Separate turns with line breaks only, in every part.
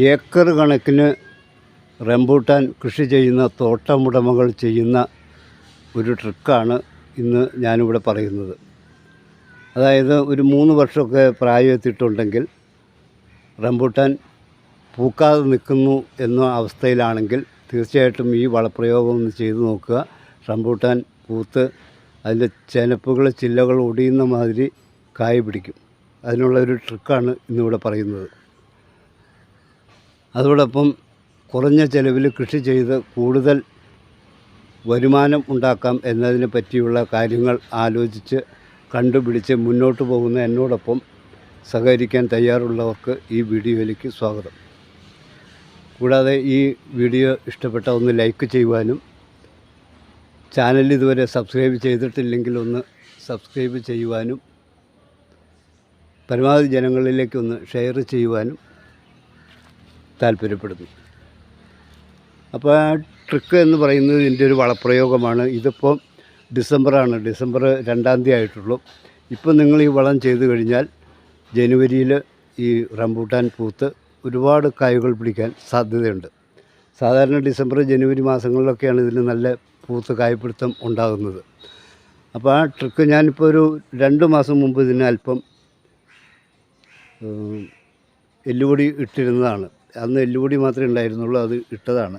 Acre കണക്കിന് rambutan കൃഷി ചെയ്യുന്ന തോട്ടമുടമകൾ ചെയ്യുന്ന ഒരു ട്രിക്കാണ് ഇന്ന് ഞാനിവിടെ പറയുന്നത്. അതായത് ഒരു മൂന്ന് വർഷമൊക്കെ പ്രായമെത്തിയിട്ടുണ്ടെങ്കിൽ റംബൂട്ടാൻ പൂക്കാതെ നിൽക്കുന്നു എന്ന അവസ്ഥയിലാണെങ്കിൽ തീർച്ചയായിട്ടും ഈ വളപ്രയോഗം ഒന്ന് ചെയ്തു നോക്കുക. റംബൂട്ടാൻ പൂത്ത് അതിന്റെ ചെനപ്പുകൾ ചില്ലകൾ ഒടിയുന്ന മാതിരി കായ് പിടിക്കും. അതിനുള്ള ഒരു ട്രിക്കാണ് ഇന്നിവിടെ പറയുന്നത്. അതോടൊപ്പം കുറഞ്ഞ ചെലവിൽ കൃഷി ചെയ്ത് കൂടുതൽ വരുമാനം ഉണ്ടാക്കാം എന്നതിനെ പറ്റിയുള്ള കാര്യങ്ങൾ ആലോചിച്ച് കണ്ടുപിടിച്ച് മുന്നോട്ട് പോകുന്ന എന്നോടൊപ്പം സഹകരിക്കാൻ തയ്യാറുള്ളവർക്ക് ഈ വീഡിയോയിലേക്ക് സ്വാഗതം. കൂടാതെ ഈ വീഡിയോ ഇഷ്ടപ്പെട്ട ഒന്ന് ലൈക്ക് ചെയ്യുവാനും ചാനൽ ഇതുവരെ സബ്സ്ക്രൈബ് ചെയ്തിട്ടില്ലെങ്കിൽ ഒന്ന് സബ്സ്ക്രൈബ് ചെയ്യുവാനും പരമാവധി ജനങ്ങളിലേക്കൊന്ന് ഷെയർ ചെയ്യുവാനും താല്പര്യപ്പെടുന്നു. അപ്പോൾ ആ ട്രിക്ക് എന്ന് പറയുന്നത് ഇതിന്റെ ഒരു വളപ്രയോഗമാണ്. ഇതിപ്പോൾ ഡിസംബറാണ്. ഡിസംബർ രണ്ടാം തീയതി ആയിട്ടുള്ളൂ. ഇപ്പോൾ നിങ്ങൾ ഈ വളം ചെയ്തു കഴിഞ്ഞാൽ ജനുവരിയിൽ ഈ റംബൂട്ടാൻ പൂത്ത് ഒരുപാട് കായകൾ പിടിക്കാൻ സാധ്യതയുണ്ട്. സാധാരണ ഡിസംബർ ജനുവരി മാസങ്ങളിലൊക്കെയാണ് ഇതിന് നല്ല പൂത്ത് കായ്പിടുത്തം ഉണ്ടാകുന്നത്. അപ്പോൾ ആ ട്രിക്ക് ഞാനിപ്പോൾ ഒരു രണ്ട് മാസം മുമ്പ് ഇതിന് അല്പം എല്ലുപൊടി ഇട്ടിരുന്നതാണ്. അന്ന് എല്ലുപൊടി മാത്രമേ ഉണ്ടായിരുന്നുള്ളൂ അത് ഇട്ടതാണ്.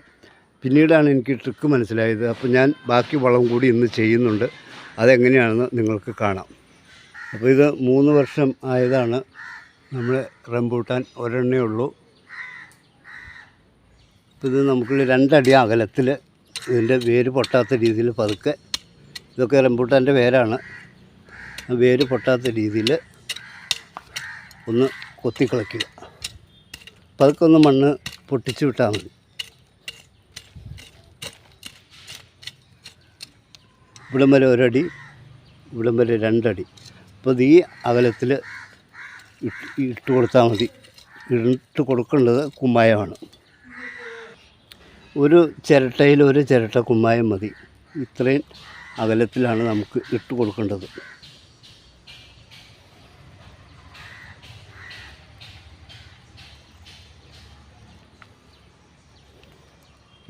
പിന്നീടാണ് എനിക്ക് ട്രിക്ക് മനസ്സിലായത്. അപ്പോൾ ഞാൻ ബാക്കി വളം കൂടി ഇന്ന് ചെയ്യുന്നുണ്ട്. അതെങ്ങനെയാണെന്ന് നിങ്ങൾക്ക് കാണാം. അപ്പോൾ ഇത് മൂന്ന് വർഷം ആയതാണ് നമ്മൾ റംബൂട്ടാൻ ഒരെണ്ണേ ഉള്ളൂ. അപ്പോൾ ഇത് നമുക്ക് രണ്ടടി അകലത്തിൽ ഇതിന്റെ വേര് പൊട്ടാത്ത രീതിയിൽ പതുക്കെ ഇതൊക്കെ റംബൂട്ടാന്റെ വേരാണ്. വേര് പൊട്ടാത്ത രീതിയിൽ ഒന്ന് കൊത്തിക്കളയ്ക്കുക. പതുക്കെ ഒന്ന് മണ്ണ് പൊട്ടിച്ചു വിട്ടാൽ മതി. ഇവിടം വരെ ഒരടി ഇവിടം വരെ രണ്ടടി. അപ്പോൾ ഈ അകലത്തിൽ ഇട്ട് കൊടുത്താൽ മതി. ഇട്ട് കൊടുക്കേണ്ടത് കുമ്മായമാണ്. ഒരു ചിരട്ടയിൽ ഒരു ചിരട്ട കുമ്മായം മതി. ഇത്രയും അകലത്തിലാണ് നമുക്ക് ഇട്ട് കൊടുക്കേണ്ടത്.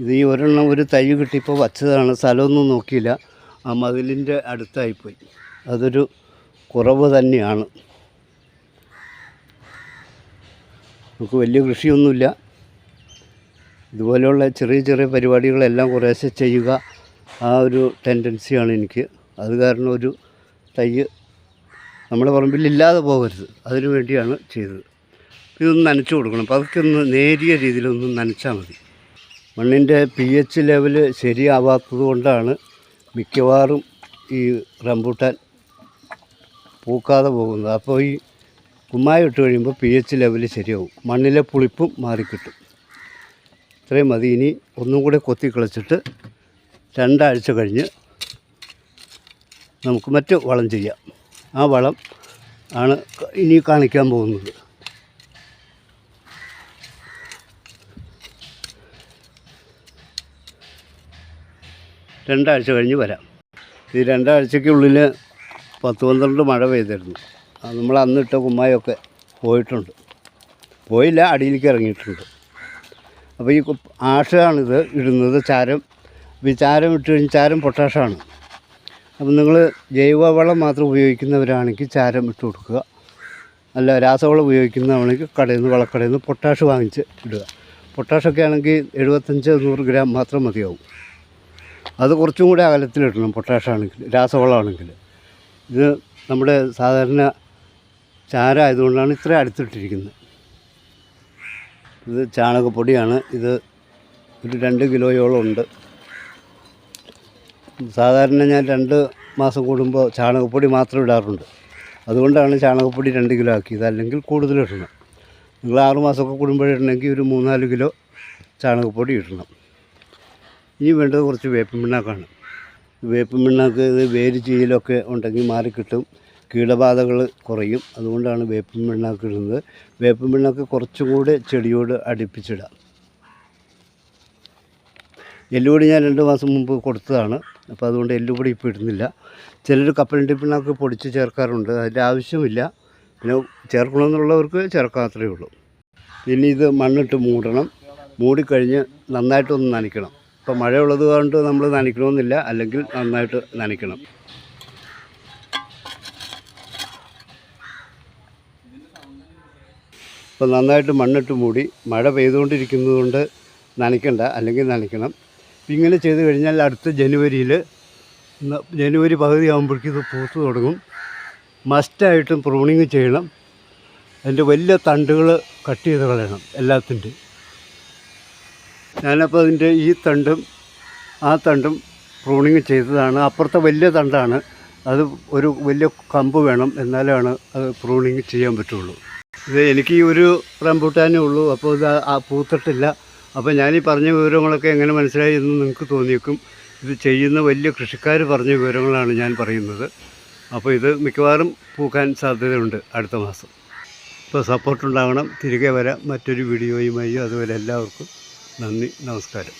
ഇത് ഈ ഒരെണ്ണം ഒരു തൈ കിട്ടിയപ്പോൾ വച്ചതാണ്. സ്ഥലമൊന്നും നോക്കിയില്ല. ആ മതിലിന്റെ അടുത്തായിപ്പോയി. അതൊരു കുറവ് തന്നെയാണ്. നമുക്ക് വലിയ കൃഷിയൊന്നുമില്ല. ഇതുപോലെയുള്ള ചെറിയ ചെറിയ പരിപാടികളെല്ലാം കുറേശ്ശെ ചെയ്യുക ആ ഒരു ടെൻഡൻസിയാണ് എനിക്ക്. അത് കാരണം ഒരു തൈ നമ്മുടെ പറമ്പിൽ ഇല്ലാതെ പോകരുത്. അതിനു വേണ്ടിയാണ് ചെയ്തത്. ഇതൊന്ന് നനച്ചു കൊടുക്കണം. അപ്പോൾ അതൊക്കെ ഒന്ന് നേരിയ രീതിയിലൊന്ന് നനച്ചാൽ മതി. മണ്ണിന്റെ പി എച്ച് ലെവൽ ശരിയാവാത്തത് കൊണ്ടാണ് മിക്കവാറും ഈ റംബൂട്ടാൻ പൂക്കാതെ പോകുന്നത്. അപ്പോൾ ഈ കുമ്മായം ഇട്ട് കഴിയുമ്പോൾ പി എച്ച് ലെവൽ ശരിയാവും. മണ്ണിലെ പുളിപ്പും മാറിക്കിട്ടും. ഇത്രയും മതി. ഇനി ഒന്നും കൂടെ കൊത്തി കിളച്ചിട്ട് രണ്ടാഴ്ച കഴിഞ്ഞ് നമുക്ക് മറ്റ് വളം ചെയ്യാം. ആ വളം ആണ് ഇനി കാണിക്കാൻ പോകുന്നത്. രണ്ടാഴ്ച കഴിഞ്ഞ് വരാം. ഈ രണ്ടാഴ്ചയ്ക്കുള്ളിൽ പത്ത് പന്ത്രണ്ട് മഴ പെയ്തിരുന്നു. നമ്മൾ അന്നിട്ട കുമ്മായൊക്കെ പോയിട്ടുണ്ട്. പോയില്ല അടിയിലേക്ക് ഇറങ്ങിയിട്ടുണ്ട്. അപ്പോൾ ഈ ആഷാണിത് ഇടുന്നത് ചാരം അപ്പോൾ ഈ ചാരം ഇട്ട് കഴിഞ്ഞ് ചാരം പൊട്ടാഷാണ്. അപ്പം നിങ്ങൾ ജൈവവളം മാത്രം ഉപയോഗിക്കുന്നവരാണെങ്കിൽ ചാരം ഇട്ട് കൊടുക്കുക. അല്ല രാസവളം ഉപയോഗിക്കുന്നതാണെങ്കിൽ കടയിൽ നിന്ന് വളക്കടയിൽ നിന്ന് പൊട്ടാഷ് വാങ്ങിച്ച് ഇടുക. പൊട്ടാഷൊക്കെ ആണെങ്കിൽ എഴുപത്തഞ്ച് നൂറ് ഗ്രാം മാത്രം മതിയാവും. അത് കുറച്ചും കൂടെ അകലത്തിലിടണം പൊട്ടാഷാണെങ്കിൽ രാസവളമാണെങ്കിൽ. ഇത് നമ്മുടെ സാധാരണ ചാരമായതുകൊണ്ടാണ് ഇത്ര അടുത്തിട്ടിരിക്കുന്നത്. ഇത് ചാണകപ്പൊടിയാണ്. ഇത് ഒരു രണ്ട് കിലോയോളം ഉണ്ട്. സാധാരണ ഞാൻ രണ്ട് മാസം കൂടുമ്പോൾ ചാണകപ്പൊടി മാത്രം ഇടാറുണ്ട്. അതുകൊണ്ടാണ് ചാണകപ്പൊടി രണ്ട് കിലോ ആക്കിയത്. അല്ലെങ്കിൽ കൂടുതൽ ഇടണം. നിങ്ങൾ ആറ് കൂടുമ്പോഴിടണമെങ്കിൽ ഒരു മൂന്നാൽ കിലോ ചാണകപ്പൊടി ഇടണം. ഇനി വേണ്ടത് കുറച്ച് വേപ്പിൻ പിണ്ണാക്കാണ്. വേപ്പിൻ പിണ്ണാക്ക് ഇത് വേര് ചീലൊക്കെ ഉണ്ടെങ്കിൽ മാറിക്കിട്ടും കീടബാധകൾ കുറയും. അതുകൊണ്ടാണ് വേപ്പിൻ പിണ്ണാക്ക് ഇടുന്നത്. വേപ്പിൻ പിണ്ണാക്ക് കുറച്ചും കൂടെ ചെടിയോട് അടുപ്പിച്ചിടാം എല്ലുപൊടി ഞാൻ രണ്ട് മാസം മുമ്പ് കൊടുത്തതാണ്. അപ്പോൾ അതുകൊണ്ട് എല്ലുപൊടി ഇപ്പോൾ ഇടുന്നില്ല. ചിലർ കപ്പലണ്ടി പിണ്ണാക്ക് പൊടിച്ച് ചേർക്കാറുണ്ട്. അതിന്റെ ആവശ്യമില്ല. പിന്നെ ചേർക്കണമെന്നുള്ളവർക്ക് ചേർക്കാൻ അത്രയേ ഉള്ളൂ. പിന്നെ ഇത് മണ്ണിട്ട് മൂടണം. മൂടിക്കഴിഞ്ഞ് നന്നായിട്ടൊന്ന് നനയ്ക്കണം. ഇപ്പോൾ മഴയുള്ളത് കൊണ്ട് നമ്മൾ നനയ്ക്കണമെന്നില്ല. അല്ലെങ്കിൽ നന്നായിട്ട് നനയ്ക്കണം. ഇപ്പോൾ നന്നായിട്ട് മണ്ണിട്ട് മൂടി മഴ പെയ്തുകൊണ്ടിരിക്കുന്നതുകൊണ്ട് നനയ്ക്കണ്ട. അല്ലെങ്കിൽ നനയ്ക്കണം. ഇപ്പം ഇങ്ങനെ ചെയ്ത് കഴിഞ്ഞാൽ അടുത്ത ജനുവരിയിൽ ജനുവരി പകുതി ആകുമ്പോഴേക്കും ഇത് പൂത്ത് തുടങ്ങും. മസ്റ്റായിട്ടും പ്രൂണിങ് ചെയ്യണം. അതിന്റെ വലിയ തണ്ടുകൾ കട്ട് ചെയ്ത് കളയണം എല്ലാത്തിന്റെയും. ഞാനപ്പോൾ അതിന്റെ ഈ തണ്ടും ആ തണ്ടും പ്രൂണിങ് ചെയ്തതാണ്. അപ്പുറത്തെ വലിയ തണ്ടാണ്. അത് ഒരു വലിയ കമ്പ് വേണം എന്നാലാണ് അത് പ്രൂണിങ് ചെയ്യാൻ പറ്റുള്ളൂ. ഇത് എനിക്ക് ഈ ഒരു റംബൂട്ടാനേ ഉള്ളൂ. അപ്പോൾ ഇത് ആ പൂത്തിട്ടില്ല. അപ്പോൾ ഞാൻ ഈ പറഞ്ഞ വിവരങ്ങളൊക്കെ എങ്ങനെ മനസ്സിലായി എന്ന് നിങ്ങൾക്ക് തോന്നിയേക്കും. ഇത് ചെയ്യുന്ന വലിയ കൃഷിക്കാർ പറഞ്ഞ വിവരങ്ങളാണ് ഞാൻ പറയുന്നത്. അപ്പോൾ ഇത് മിക്കവാറും പൂക്കാൻ സാധ്യതയുണ്ട് അടുത്ത മാസം. ഇപ്പോൾ സപ്പോർട്ട് ഉണ്ടാകണം തിരികെ വരാം. മറ്റൊരു വീഡിയോയുമായി അതുപോലെ എല്ലാവർക്കും നന്ദി നമസ്കാരം.